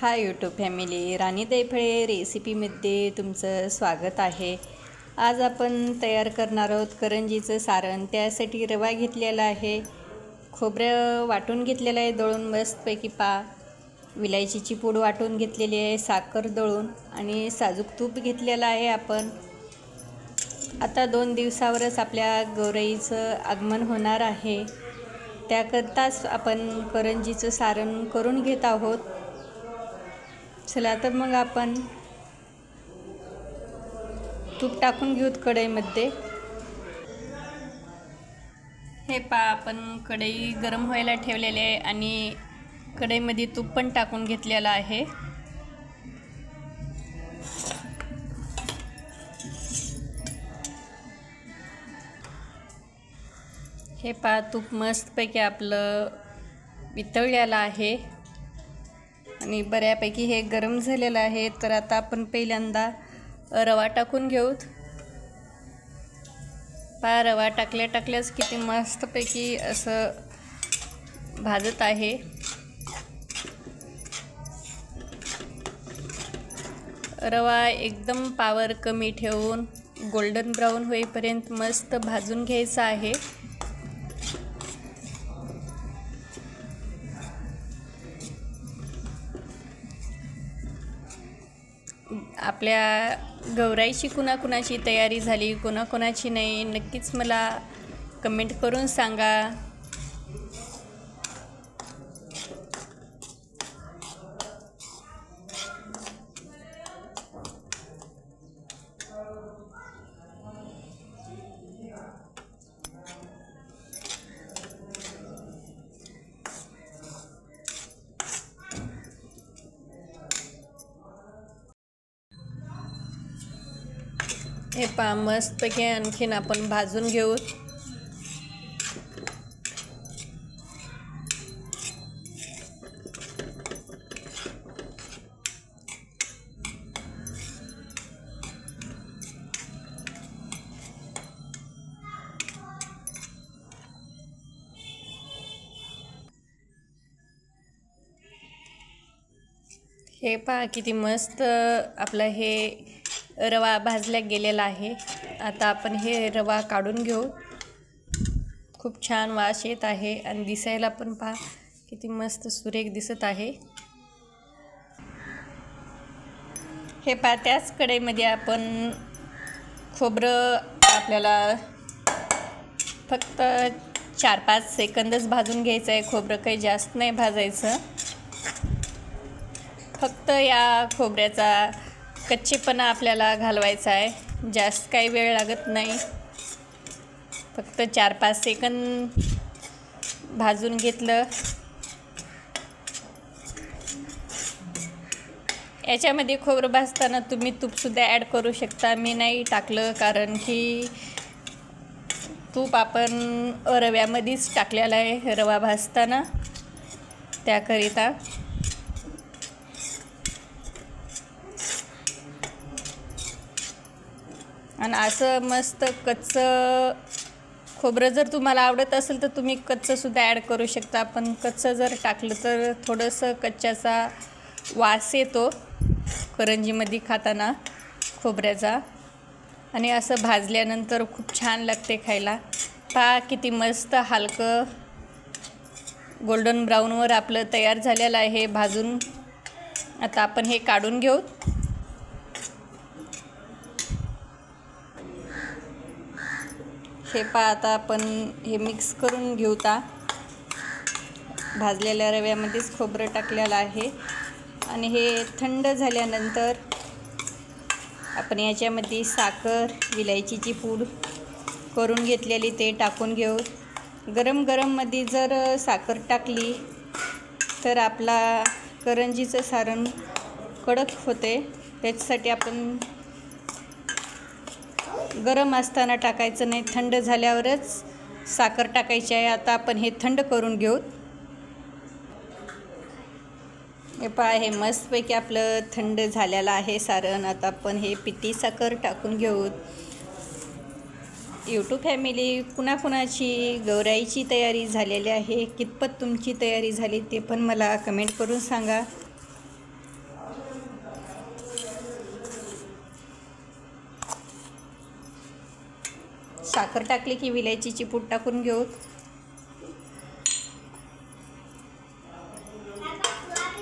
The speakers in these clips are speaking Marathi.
हाय यूट्यूब फॅमिली राणी दैफळे रेसिपीमध्ये तुमचं स्वागत आहे. आज आपण तयार करणार आहोत करंजीचं सारण. त्यासाठी रवा घेतलेला आहे. खोबरं वाटून घेतलेलं आहे दळून मस्तपैकी पा. विलायचीची पूड वाटून घेतलेली आहे साखर दळून आणि साजूक तूप घेतलेलं आहे आपण. आता दोन दिवसावरच आपल्या गौरईचं आगमन होणार आहे. त्याकरताच आपण करंजीचं सारण करून घेत आहोत. चला तर मग आपण तूप टाकून घेऊत कढईमध्ये. हे पा आपण कढई गरम व्हायला ठेवलेले आहे आणि कढईमध्ये तूप पण टाकून घेतलेलं आहे. हे पा तूप मस्तपैकी आपलं वितळलेलं आहे. आणि बऱ्यापैकी हे गरम झालेलं आहे तर आता आपण पहिल्यांदा रवा टाकून घेऊत पा रवा टाकल्या टाकल्याच किती मस्तपैकी असं भाजत आहे. रवा एकदम पावर कमी ठेवून गोल्डन ब्राऊन होईपर्यंत मस्त भाजून घ्यायचा आहे. आपल्या गौराईची कुणाकुणाची तयारी झाली कुणाकुणाची नाही नक्कीच मला कमेंट करून सांगा. हे पा मस्तपैकी आणखीन आपण भाजून घेऊ. हे पहा किती मस्त आपलं हे रवा भाजल्या गेलेला आहे. आता आपण हे रवा काढून घेऊ. खूप छान वास येत आहे आणि दिसायला पण पहा किती मस्त सुरेख दिसत आहे. हे पहा त्याच कढईमध्ये आपण खोबरं आपल्याला फक्त चार पाच सेकंदच भाजून घ्यायचं आहे. खोबरं काही जास्त नाही भाजायचं. फक्त या खोबऱ्याचा कच्चेपणा आपल्याला घालवायचा आहे. जास्त काही वेळ लागत नाही. फक्त चार पाच सेकंद भाजून घेतलं. याच्यामध्ये खोबरं भाजताना तुम्ही तूपसुद्धा ॲड करू शकता. मी नाही टाकलं कारण की तूप आपण रव्यामध्येच टाकलेलं आहे रवा भाजताना त्याकरिता. आणि असं मस्त कच्चं खोबरं जर तुम्हाला आवडत असेल तर तुम्ही कच्चंसुद्धा ॲड करू शकता. पण कच्चं जर टाकलं तर थोडंसं कच्च्याचा वास येतो करंजीमध्ये खाताना खोबऱ्याचा. आणि असं भाजल्यानंतर खूप छान लागते खायला. पहा किती मस्त हलकं गोल्डन ब्राऊनवर आपलं तयार झालेलं आहे भाजून. आता आपण हे काढून घेऊ. हे पा आता आपण हे मिक्स करून घेऊ ता भाजलेल्या रव्यामध्येच खोबरं टाकलेलं आहे. आणि हे थंड झाल्यानंतर आपण याच्यामध्ये साखर विलायचीची पूड करून घेतलेली ते टाकून घेऊ. गरम गरममध्ये जर साखर टाकली तर आपला करंजीचं सारण कडक होते. त्याच्यासाठी आपण गरम असताना टाकायचं नाही थंड झाल्यावरच साखर टाकायची आहे. आता आपण हे थंड करून घेऊ. हे पहा हे मस्तपैकी आपलं थंड झालेलं आहे सारण. आता आपण हे पिठी साखर टाकून घेऊ. यूट्यूब फॅमिली कुणाकुणाची गौराईची तयारी झालेली आहे? कितपत तुमची तयारी झाली ते पण मला कमेंट करून सांगा. साखर टाकली की विलायचीची पूड टाकून घेऊ.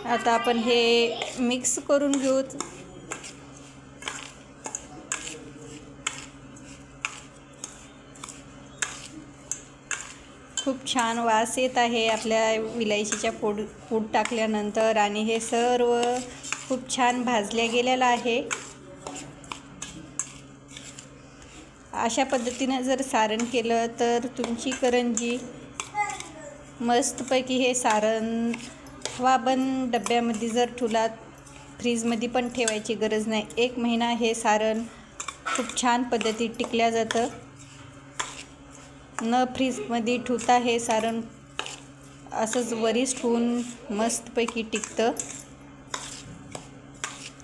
आता आपण हे मिक्स करून घेऊ. खूप छान वास येत आहे आपल्या विलायचीच्या पूड पूड टाकल्यानंतर आणि हे सर्व खूप छान भाजल्या गेलेलं आहे. अशा पद्धतीनं जर सारण केलं तर तुमची करंजी मस्तपैकी हे सारण हवा बंद डब्यामध्ये जर ठुलात फ्रीजमध्ये पण ठेवायची गरज नाही. एक महिना हे सारण खूप छान पद्धतीत टिकल्या जातं. न फ्रीजमध्ये ठेवता हे सारण असंच वरीच ठेवून मस्तपैकी टिकतं.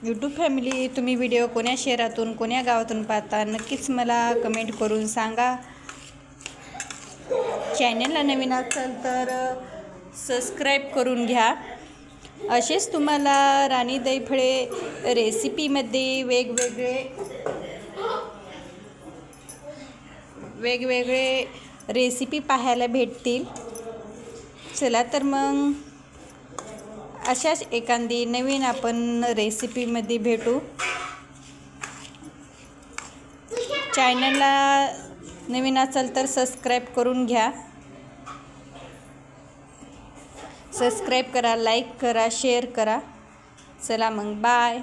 यूट्यूब फॅमिली तुम्ही व्हिडिओ कोण्या शहरातून कोण्या गावातून पाहता नक्कीच मला कमेंट करून सांगा. चॅनलला नवीन असाल तर सबस्क्राईब करून घ्या. असेच तुम्हाला राणी दैफळे रेसिपीमध्ये वेगवेगळे वेगवेगळे रेसिपी पाहायला भेटतील. चला तर मग. अशाच एखादी नवीन आपण रेसिपीमध्ये भेटू. चॅनलला नवीन असाल तर सबस्क्राईब करून घ्या. सबस्क्राईब करा लाईक करा शेअर करा. चला मग बाय